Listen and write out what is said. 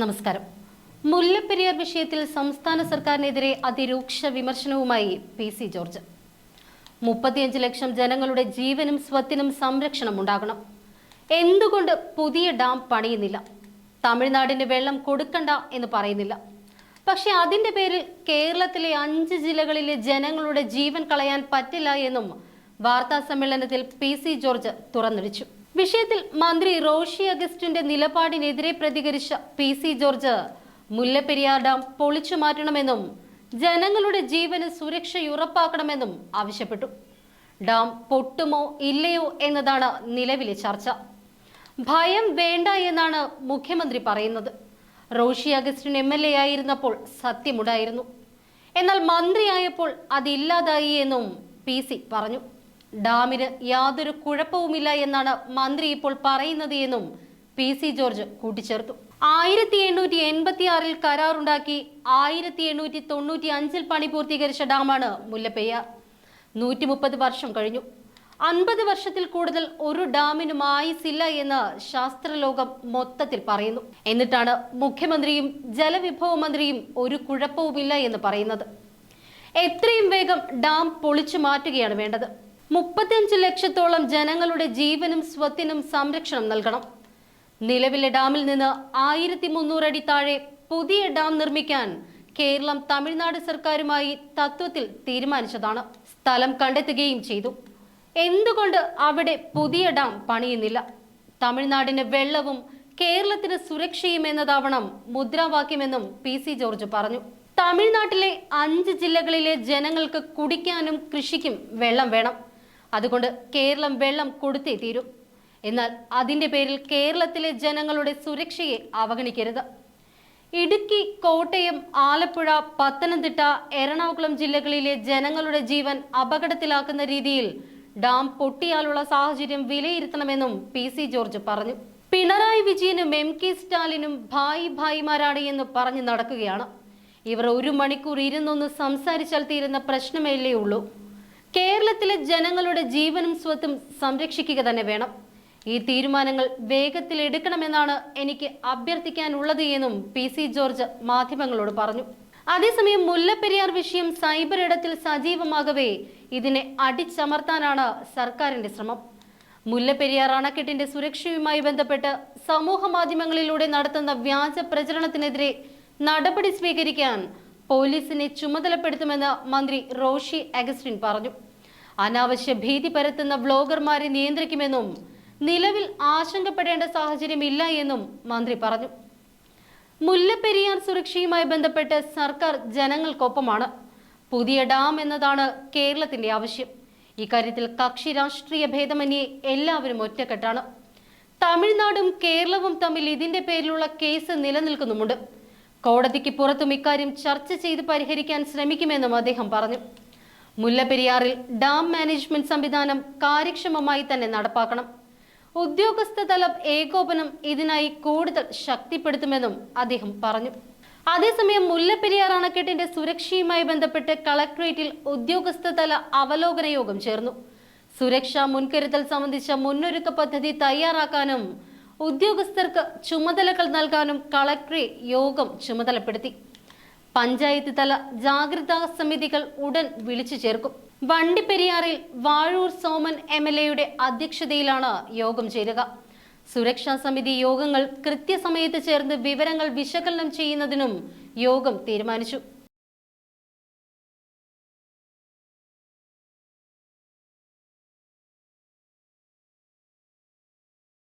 നമസ്കാരം. മുല്ലപ്പെരിയാർ വിഷയത്തിൽ സംസ്ഥാന സർക്കാരിനെതിരെ അതിരൂക്ഷ വിമർശനവുമായി പി സി ജോർജ്. മുപ്പത്തിയഞ്ച് ലക്ഷം ജനങ്ങളുടെ ജീവനും സ്വത്തിനും സംരക്ഷണം ഉണ്ടാകണം. എന്തുകൊണ്ട് പുതിയ ഡാം പണിയുന്നില്ല? തമിഴ്നാടിന് വെള്ളം കൊടുക്കണ്ട എന്ന് പറയുന്നില്ല. പക്ഷെ അതിന്റെ പേരിൽ കേരളത്തിലെ അഞ്ച് ജില്ലകളിലെ ജനങ്ങളുടെ ജീവൻ കളയാൻ പറ്റില്ല എന്നും വാർത്താ സമ്മേളനത്തിൽ പി സി ജോർജ് തുറന്നടിച്ചു. വിഷയത്തിൽ മന്ത്രി റോഷി അഗസ്റ്റിന്റെ നിലപാടിനെതിരെ പ്രതികരിച്ച P C George Mullaperiyar dam പൊളിച്ചു മാറ്റണമെന്നും ജനങ്ങളുടെ ജീവന് സുരക്ഷയുറപ്പാക്കണമെന്നും ആവശ്യപ്പെട്ടു. ഡാം പൊട്ടുമോ ഇല്ലയോ എന്നതാണ് നിലവിലെ ചർച്ച. ഭയം വേണ്ട എന്നാണ് മുഖ്യമന്ത്രി പറയുന്നത്. Roshi Augustine M L A ആയിരുന്നപ്പോൾ സത്യമുണ്ടായിരുന്നു. എന്നാൽ മന്ത്രിയായപ്പോൾ അതില്ലാതായി എന്നും പി സി പറഞ്ഞു. ഡാമിന് യാതൊരു കുഴപ്പവുമില്ല എന്നാണ് മന്ത്രി ഇപ്പോൾ പറയുന്നത് എന്നും പി സി ജോർജ് കൂട്ടിച്ചേർത്തു. ആയിരത്തി എണ്ണൂറ്റി എൺപത്തി ആറിൽ കരാറുണ്ടാക്കി ആയിരത്തി എണ്ണൂറ്റി തൊണ്ണൂറ്റി അഞ്ചിൽ പണി പൂർത്തീകരിച്ച ഡാമാണ് മുല്ലപ്പെയ്യാർ നൂറ്റി മുപ്പത് വർഷം കഴിഞ്ഞു. അൻപത് വർഷത്തിൽ കൂടുതൽ ഒരു ഡാമിനും ആയുസില്ല എന്ന് ശാസ്ത്രലോകം മൊത്തത്തിൽ പറയുന്നു. എന്നിട്ടാണ് മുഖ്യമന്ത്രിയും ജലവിഭവ മന്ത്രിയും ഒരു കുഴപ്പവുമില്ല എന്ന് പറയുന്നത്. എത്രയും വേഗം ഡാം പൊളിച്ചു മാറ്റുകയാണ് വേണ്ടത്. മുപ്പത്തിയഞ്ച് ലക്ഷത്തോളം ജനങ്ങളുടെ ജീവനും സ്വത്തിനും സംരക്ഷണം നൽകണം. നിലവിലെ ഡാമിൽ നിന്ന് ആയിരത്തി അടി താഴെ പുതിയ ഡാം നിർമ്മിക്കാൻ കേരളം തമിഴ്നാട് സർക്കാരുമായി തത്വത്തിൽ തീരുമാനിച്ചതാണ്. സ്ഥലം കണ്ടെത്തുകയും ചെയ്തു. എന്തുകൊണ്ട് അവിടെ പുതിയ ഡാം പണിയുന്നില്ല? തമിഴ്നാടിന് വെള്ളവും കേരളത്തിന് സുരക്ഷയും എന്നതാവണം മുദ്രാവാക്യമെന്നും പി സി ജോർജ് പറഞ്ഞു. തമിഴ്നാട്ടിലെ അഞ്ച് ജില്ലകളിലെ ജനങ്ങൾക്ക് കുടിക്കാനും കൃഷിക്കും വെള്ളം വേണം. അതുകൊണ്ട് കേരളം വെള്ളം കൊടുത്തേ തീരും. എന്നാൽ അതിന്റെ പേരിൽ കേരളത്തിലെ ജനങ്ങളുടെ സുരക്ഷയെ അവഗണിക്കരുത്. ഇടുക്കി കോട്ടയം ആലപ്പുഴ പത്തനംതിട്ട എറണാകുളം ജില്ലകളിലെ ജനങ്ങളുടെ ജീവൻ അപകടത്തിലാക്കുന്ന രീതിയിൽ ഡാം പൊട്ടിയാലുള്ള സാഹചര്യം വിലയിരുത്തണമെന്നും പി സി ജോർജ് പറഞ്ഞു. പിണറായി വിജയനും എം കെ സ്റ്റാലിനും ഭായി ഭായിമാരാണ് എന്ന് പറഞ്ഞു നടക്കുകയാണ്. ഇവർ ഒരു മണിക്കൂർ ഇരുന്നൊന്ന് സംസാരിച്ചാൽ തീരുന്ന പ്രശ്നമേ ഉള്ളൂ. കേരളത്തിലെ ജനങ്ങളുടെ ജീവനും സ്വത്തും സംരക്ഷിക്കുക തന്നെ വേണം. ഈ തീരുമാനങ്ങൾ വേഗത്തിൽ എടുക്കണമെന്നാണ് എനിക്ക് അഭ്യർത്ഥിക്കാനുള്ളത് എന്നും പി സി ജോർജ് മാധ്യമങ്ങളോട് പറഞ്ഞു. അതേസമയം മുല്ലപ്പെരിയാർ വിഷയം സൈബർ ഇടത്തിൽ സജീവമാകവേ ഇതിനെ അടിച്ചമർത്താനാണ് സർക്കാരിന്റെ ശ്രമം. മുല്ലപ്പെരിയാർ അണക്കെട്ടിന്റെ സുരക്ഷയുമായി ബന്ധപ്പെട്ട് സമൂഹ മാധ്യമങ്ങളിലൂടെ നടത്തുന്ന വ്യാജ പ്രചരണത്തിനെതിരെ നടപടി സ്വീകരിക്കാൻ പോലീസിനെ ചുമതലപ്പെടുത്തുമെന്ന് മന്ത്രി റോഷി അഗസ്റ്റിൻ പറഞ്ഞു. അനാവശ്യ ഭീതി പരത്തുന്ന വ്ലോഗർമാരെ നിയന്ത്രിക്കുമെന്നും നിലവിൽ ആശങ്കപ്പെടേണ്ട സാഹചര്യമില്ല എന്നും മന്ത്രി പറഞ്ഞു. മുല്ലപ്പെരിയാർ സുരക്ഷയുമായി ബന്ധപ്പെട്ട് സർക്കാർ ജനങ്ങൾക്കൊപ്പമാണ്. പുതിയ ഡാം എന്നതാണ് കേരളത്തിന്റെ ആവശ്യം. ഇക്കാര്യത്തിൽ കക്ഷി രാഷ്ട്രീയ ഭേദമന്യേ എല്ലാവരും ഒറ്റക്കെട്ടാണ്. തമിഴ്നാടും കേരളവും തമ്മിൽ ഇതിന്റെ പേരിലുള്ള കേസ് നിലനിൽക്കുന്നുമുണ്ട്. കോടതിക്ക് പുറത്തും ഇക്കാര്യം ചർച്ച ചെയ്ത് പരിഹരിക്കാൻ ശ്രമിക്കുമെന്നും അദ്ദേഹം പറഞ്ഞു. മുല്ലപ്പെരിയാറിൽ ഡാം മാനേജ്മെന്റ് സംവിധാനം കാര്യക്ഷമമായി തന്നെ നടപ്പാക്കണം. ഉദ്യോഗസ്ഥ തല ഏകോപനം ഇതിനായി കൂടുതൽ ശക്തിപ്പെടുത്തുമെന്നും അദ്ദേഹം പറഞ്ഞു. അതേസമയം മുല്ലപ്പെരിയാർ അണക്കെട്ടിന്റെ സുരക്ഷയുമായി ബന്ധപ്പെട്ട് കളക്ടറേറ്റിൽ ഉദ്യോഗസ്ഥതല അവലോകന യോഗം ചേർന്നു. സുരക്ഷാ മുൻകരുതൽ സംബന്ധിച്ച മുന്നൊരുക്ക പദ്ധതി തയ്യാറാക്കാനും ഉദ്യോഗസ്ഥർക്ക് ചുമതലകൾ നൽകാനും കളക്ടറെ യോഗം ചുമതലപ്പെടുത്തി. പഞ്ചായത്ത് തല ജാഗ്രതാ സമിതികൾ ഉടൻ വിളിച്ചു ചേർക്കും. വണ്ടിപ്പെരിയാറിൽ വാഴൂർ സോമൻ എം എൽ എയുടെ അധ്യക്ഷതയിലാണ് യോഗം ചേരുക. സുരക്ഷാ സമിതി യോഗങ്ങൾ കൃത്യസമയത്ത് ചേർന്ന് വിവരങ്ങൾ വിശകലനം ചെയ്യുന്നതിനും യോഗം തീരുമാനിച്ചു.